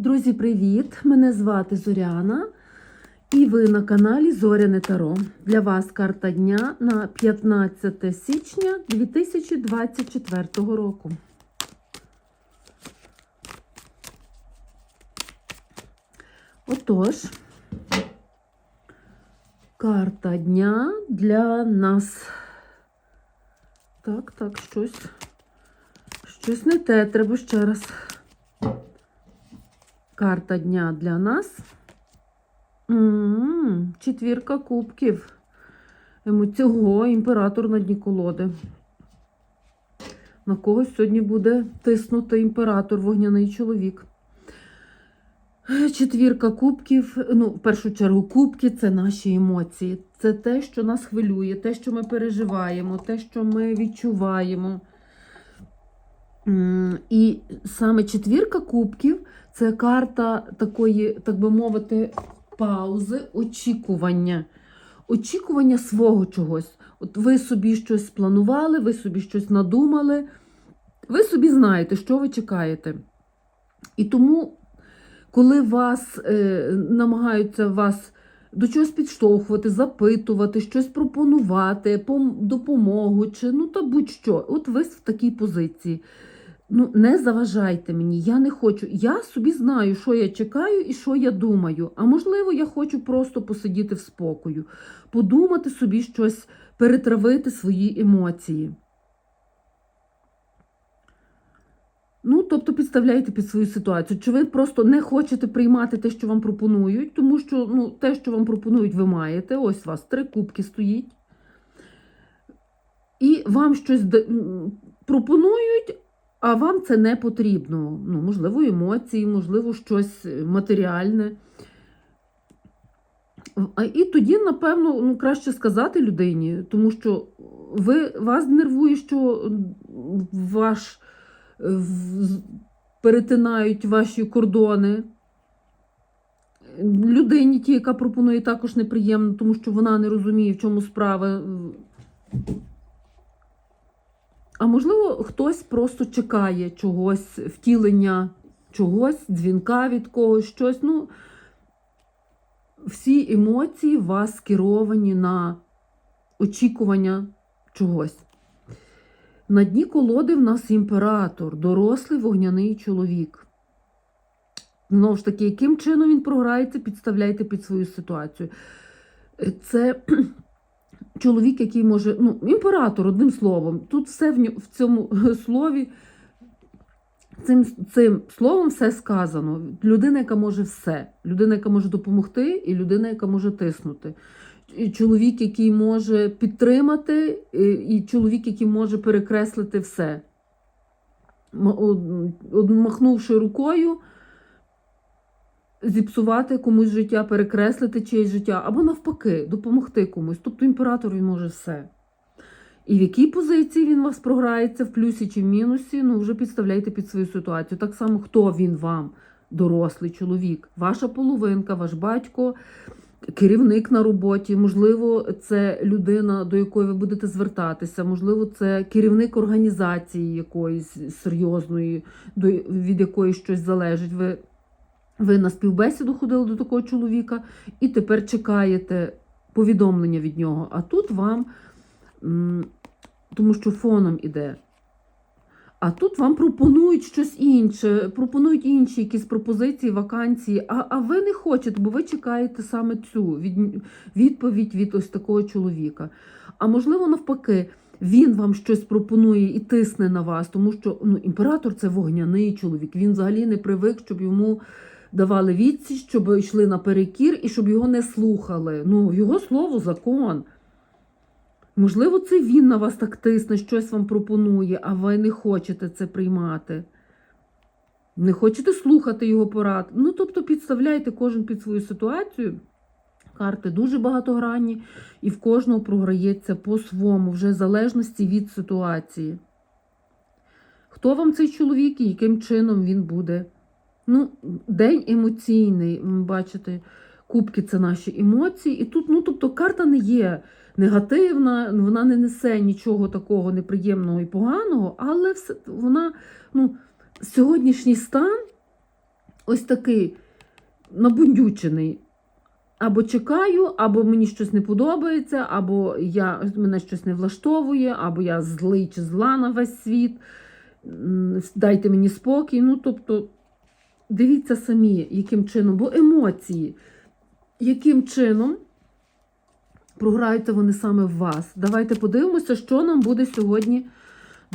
Друзі, привіт! Мене звати Зоряна, і ви на каналі Зоряне Таро. Для вас карта дня на 15 січня 2024 року. Отож, карта дня для нас. Так, так, щось. Щось не те, треба ще раз. Карта дня для нас. М, Четвірка кубків. Цього імператор на дні колоди. На когось сьогодні буде тиснути імператор, вогняний чоловік. Четвірка кубків, ну, в першу чергу, кубки це наші емоції. Це те, що нас хвилює, те, що ми переживаємо, те, що ми відчуваємо. І саме четвірка кубків це карта такої, так би мовити, паузи, очікування. Очікування свого чогось. От ви собі щось спланували, ви собі щось надумали, ви собі знаєте, що ви чекаєте. І тому, коли вас е, намагаються вас до чогось підштовхувати, запитувати, щось пропонувати, допомогу чи ну та будь-що, от ви в такій позиції. Ну, не заважайте мені, я не хочу. Я собі знаю, що я чекаю і що я думаю. А можливо, я хочу просто посидіти в спокою, подумати собі щось, перетравити свої емоції. Ну, тобто підставляйте під свою ситуацію. Чи ви просто не хочете приймати те, що вам пропонують, тому що ну, те, що вам пропонують, ви маєте. Ось у вас три кубки стоїть. І вам щось пропонують, а вам це не потрібно. Ну, можливо, емоції, можливо, щось матеріальне. І тоді, напевно, ну, краще сказати людині, тому що ви, вас нервує, що ваш, перетинають ваші кордони. Людині, ті, яка пропонує, також неприємно, тому що вона не розуміє, в чому справа. А можливо, хтось просто чекає чогось, втілення чогось, дзвінка від когось, щось. Ну, всі емоції у вас скеровані на очікування чогось. На дні колоди в нас імператор, дорослий вогняний чоловік. Знову ж таки, яким чином він програється, підставляйте під свою ситуацію. Це чоловік, який може, ну, імператор, одним словом. Тут все в, в цьому слові, цим, цим словом все сказано. Людина, яка може все. Людина, яка може допомогти, і людина, яка може тиснути. І чоловік, який може підтримати, і чоловік, який може перекреслити все. Махнувши рукою, зіпсувати комусь життя, перекреслити чиєсь життя, або навпаки, допомогти комусь. Тобто імператор він може все. І в якій позиції він вас програється, в плюсі чи в мінусі, ну вже підставляйте під свою ситуацію. Так само, хто він вам, дорослий чоловік, ваша половинка, ваш батько, керівник на роботі, можливо, це людина, до якої ви будете звертатися, можливо, це керівник організації якоїсь серйозної, від якої щось залежить. Ви ви на співбесіду ходили до такого чоловіка і тепер чекаєте повідомлення від нього. А тут вам, тому що фоном іде. А тут вам пропонують щось інше, пропонують інші якісь пропозиції, вакансії, а, а ви не хочете, бо ви чекаєте саме цю від, відповідь від ось такого чоловіка. А можливо, навпаки, він вам щось пропонує і тисне на вас, тому що ну, імператор це вогняний чоловік. Він взагалі не привик, щоб йому давали відсіч, щоб йшли наперекір і щоб його не слухали. Ну, його слово закон. Можливо, це він на вас так тисне, щось вам пропонує, а ви не хочете це приймати. Не хочете слухати його порад. Ну, тобто, підставляйте кожен під свою ситуацію. Карти дуже багатогранні, і в кожного програється по-своєму, вже в залежності від ситуації. Хто вам цей чоловік і яким чином він буде? Ну, день емоційний, бачите, кубки це наші емоції. І тут, ну, тобто, карта не є негативна, вона не несе нічого такого неприємного і поганого, але все, вона, ну, сьогоднішній стан ось такий набундючений. Або чекаю, або мені щось не подобається, або я, мене щось не влаштовує, або я злий чи зла на весь світ. Дайте мені спокій. Ну, тобто, дивіться самі, яким чином, бо емоції, яким чином програються вони саме в вас. Давайте подивимося, що нам буде сьогодні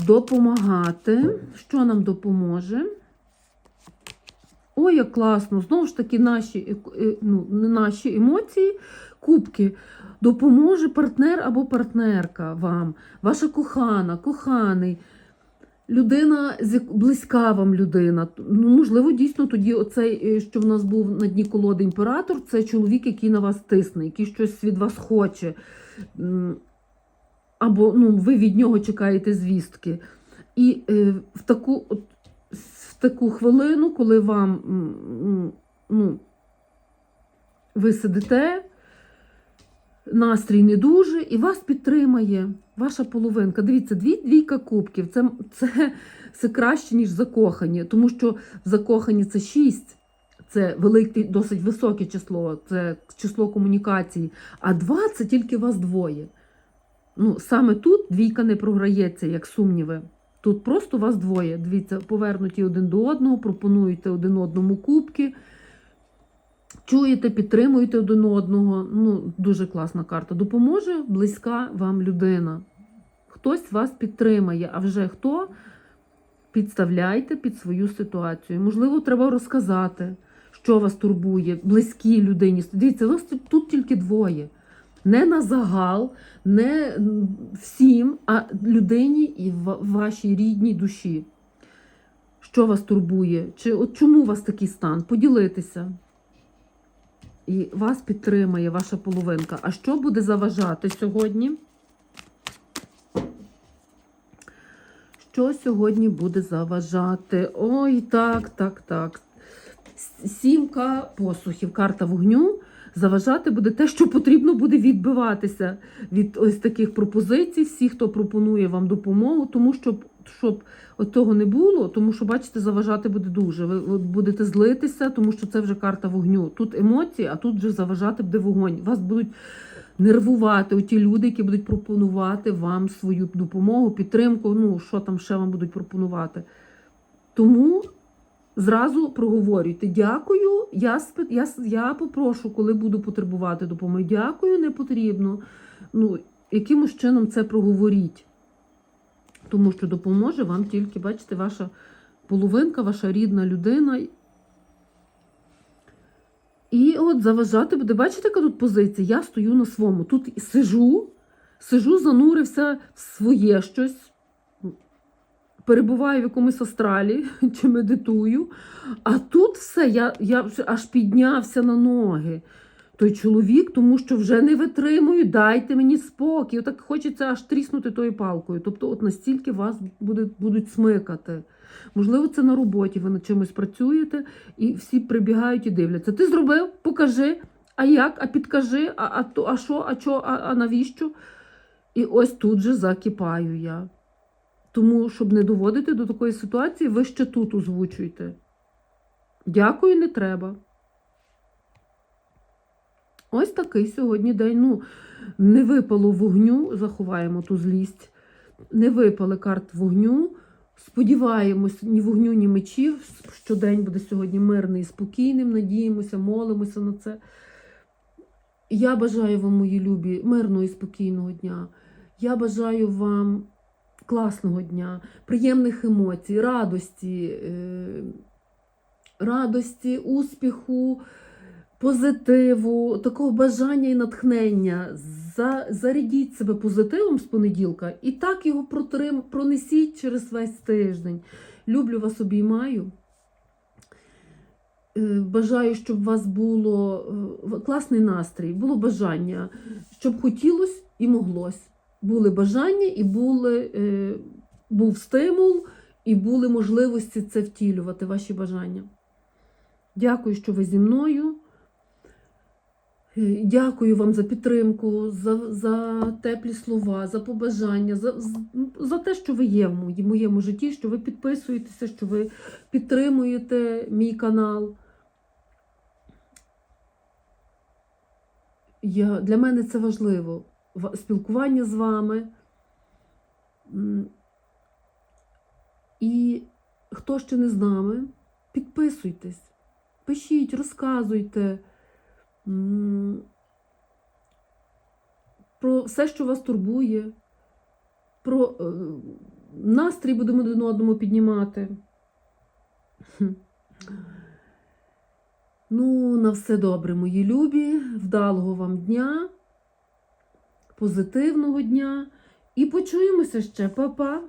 допомагати. Що нам допоможе? Ой, як класно! Знову ж таки, наші, е- е- ну, наші емоції, кубки. Допоможе партнер або партнерка вам, ваша кохана, коханий, людина, близька вам людина. Ну, можливо, дійсно тоді оцей, е, що в нас був на дні колоди імператор, це чоловік, який на вас тисне, який щось від вас хоче. Або ну, ви від нього чекаєте звістки. І е, в таку, от, в таку хвилину, коли вам ну, ви сидите, настрій не дуже, і вас підтримає ваша половинка. Дивіться, дві двійка кубків. Це, це, це краще, ніж закохані, тому що закохані це шість. Це велике, досить високе число, це число комунікації. А два це тільки вас двоє. Ну, саме тут двійка не програється, як сумніви. Тут просто вас двоє. Дивіться, повернуті один до одного, пропонуєте один одному кубки, чуєте, підтримуєте один одного. Ну, дуже класна карта. Допоможе близька вам людина. Хтось вас підтримає, а вже хто підставляйте під свою ситуацію. Можливо, треба розказати, що вас турбує, близькій людині. Дивіться, тут- тут тільки двоє. Не на загал, не всім, а людині і вашій рідній душі. Що вас турбує? Чи от чому у вас такий стан? Поділитися. І вас підтримає ваша половинка. А що буде заважати сьогодні? Що сьогодні буде заважати? Ой, так, так, так. Сімка посухів, карта вогню. Заважати буде те, що потрібно буде відбиватися від ось таких пропозицій, всіх, хто пропонує вам допомогу, тому щоб, щоб того не було, тому що, бачите, заважати буде дуже. Ви будете злитися, тому що це вже карта вогню. Тут емоції, а тут вже заважати буде вогонь. Вас будуть нервувати оті люди, які будуть пропонувати вам свою допомогу, підтримку. Ну, що там ще вам будуть пропонувати. Тому зразу проговорюйте. Дякую, я, я, я попрошу, коли буду потребувати допомоги. Дякую, не потрібно. Ну, якимось чином це проговоріть. Тому що допоможе вам тільки, бачите, ваша половинка, ваша рідна людина. І от заважати буде, бачите, яка тут позиція? Я стою на своєму. Тут сижу, сижу, занурився в своє щось, перебуваю в якомусь астралі чи медитую. А тут все, я, я аж піднявся на ноги. Той чоловік, тому що вже не витримую, дайте мені спокій. Отак хочеться аж тріснути тою палкою. Тобто, от настільки вас буде, будуть смикати. Можливо, це на роботі, ви над чимось працюєте, і всі прибігають і дивляться. Ти зробив, покажи, а як, а підкажи, а, а, то, а що, а що, а, а навіщо? І ось тут же закипаю я. Тому, щоб не доводити до такої ситуації, ви ще тут озвучуйте. Дякую, не треба. Ось такий сьогодні день. Ну, не випало вогню, заховаємо ту злість. Не випали карт вогню. Сподіваємось, ні вогню, ні мечів, що день буде сьогодні мирний і спокійним. Надіємося, молимося на це. Я бажаю вам, мої любі, мирного і спокійного дня. Я бажаю вам класного дня, приємних емоцій, радості, е, радості, успіху, позитиву, такого бажання і натхнення. За, зарядіть себе позитивом з понеділка і так його протрим, пронесіть через весь тиждень. Люблю вас, обіймаю. Е, Бажаю, щоб у вас було е, класний настрій, було бажання, щоб хотілося і моглось. Були бажання і були, е, був стимул, і були можливості це втілювати, ваші бажання. Дякую, що ви зі мною. Дякую вам за підтримку, за, за теплі слова, за побажання, за, за те, що ви є в моєму житті, що ви підписуєтеся, що ви підтримуєте мій канал. Я, для мене це важливо. Спілкування з вами. І хто ще не з нами, підписуйтесь, пишіть, розказуйте. Про все, що вас турбує, про е, настрій будемо один одному піднімати. Ну, на все добре, мої любі. Вдалого вам дня, позитивного дня. І почуємося ще, Па-па!